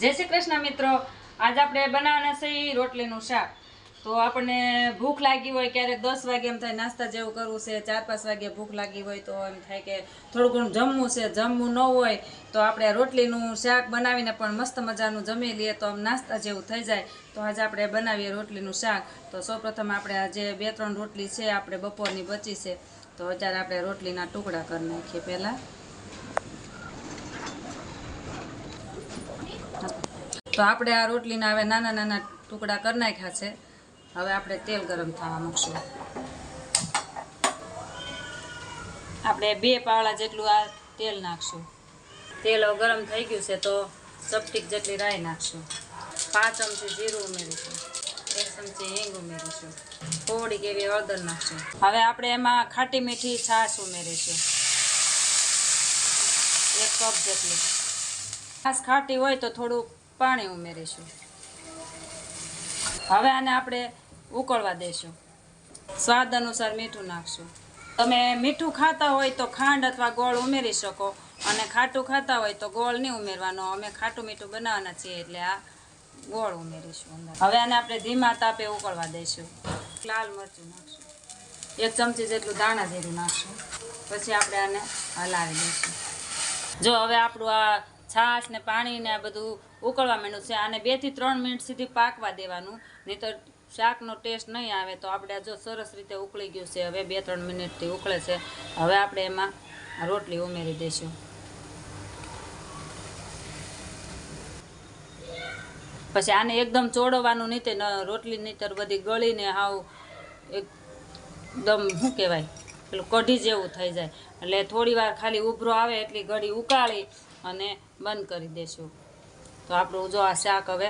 જય શ્રી કૃષ્ણ મિત્રો. આજ આપણે બનાવવાના છે રોટલીનું શાક. તો આપણને ભૂખ લાગી હોય ક્યારેક દસ વાગે એમ થાય નાસ્તા જેવું કરવું છે, ચાર પાંચ વાગે ભૂખ લાગી હોય તો એમ થાય કે થોડું ઘણું જમવું છે, જમવું ન હોય તો આપણે રોટલીનું શાક બનાવીને પણ મસ્ત મજાનું જમી લઈએ તો આમ નાસ્તા જેવું થઈ જાય. તો આજે આપણે બનાવીએ રોટલીનું શાક. તો સૌપ્રથમ આપણે આજે બે ત્રણ રોટલી છે આપણે બપોરની બચી છે. તો અત્યારે આપણે રોટલીના ટુકડા કરી નાખીએ પહેલાં. તો આપણે આ રોટલીના હવે નાના નાના ટુકડા કરી નાખ્યા છે. હવે આપણે તેલ ગરમ થવા મૂકશું. આપણે બે પાવડા જેટલું આ તેલ નાખશું. તેલ ગરમ થઈ ગયું છે તો ચપટીક જેટલી રાઈ નાખશું. પાંચ ચમચી જીરું ઉમેરીશું. એક ચમચી હિંગ ઉમેરીશું. થોડીક એવી હળદર નાખશું. હવે આપણે એમાં ખાટી મીઠી છાશ ઉમેરીશું. એક કપ જેટલી. છાશ ખાટી હોય તો થોડું પાણી ઉમેરીશું. હવે આને આપણે ઉકળવા દેશું. સ્વાદ અનુસાર મીઠું નાખશું. તમે મીઠું ખાતા હોય તો ખાંડ અથવા ગોળ ઉમેરી શકો અને ખાટું ખાતા હોય તો ગોળ નહીં ઉમેરવાનો. અમે ખાટું મીઠું બનાવવાના છીએ એટલે આ ગોળ ઉમેરીશું અંદર. હવે આને આપણે ધીમા તાપે ઉકળવા દઈશું લાલ મરચું નાખશું. એક ચમચી જેટલું દાણા જીરું નાખશું. પછી આપણે આને હલાવી દઈશું જો હવે આપણું આ છાશ ને પાણી ને આ બધું ઉકળવા માંડ્યું છે. આને બેથી ત્રણ મિનિટ સુધી પાકવા દેવાનું. નહીં તો શાકનો ટેસ્ટ નહીં આવે તો આપણે જો સરસ રીતે ઉકળી ગયું છે. હવે બે ત્રણ મિનિટથી ઉકળે છે. હવે આપણે એમાં રોટલી ઉમેરી દઈશું. પછી આને એકદમ ચોડવાનું નહીં તે રોટલી નહીંતર બધી ગળીને હાવ એકદમ શું કહેવાય? પેલું કઢી જેવું થઈ જાય. એટલે થોડી વાર ખાલી ઉભરો આવે એટલી ઘડી ઉકાળી અને બંધ કરી દેશું. તો આપણું જો આ શાક હવે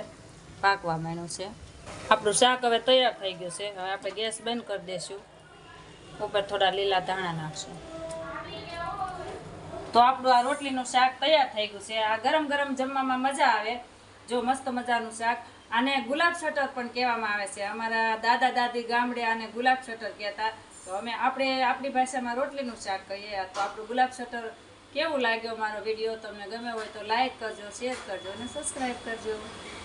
પાકવા માંડ્યું છે. આપણું શાક હવે તૈયાર થઈ ગયું છે. હવે આપણે ગેસ બંધ કરી દઈશું ઉપર થોડા લીલા ધાણા નાખશું. તો આપણું આ રોટલીનું શાક તૈયાર થઈ ગયું છે. આ ગરમ ગરમ જમવામાં મજા આવે. જો મસ્ત મજાનું શાક. આને ગુલાબ શટર પણ કહેવામાં આવે છે. અમારા દાદા દાદી ગામડે આને ગુલાબ શટર કહેતા. તો અમે આપણે આપણી ભાષામાં રોટલીનું શાક કહીએ. તો આપણું ગુલાબ શટર કેવું લાગ્યો મારો વીડિયો? તમને ગમે હોય તો લાઇક કરજો શેર કરજો અને સબસ્ક્રાઈબ કરજો.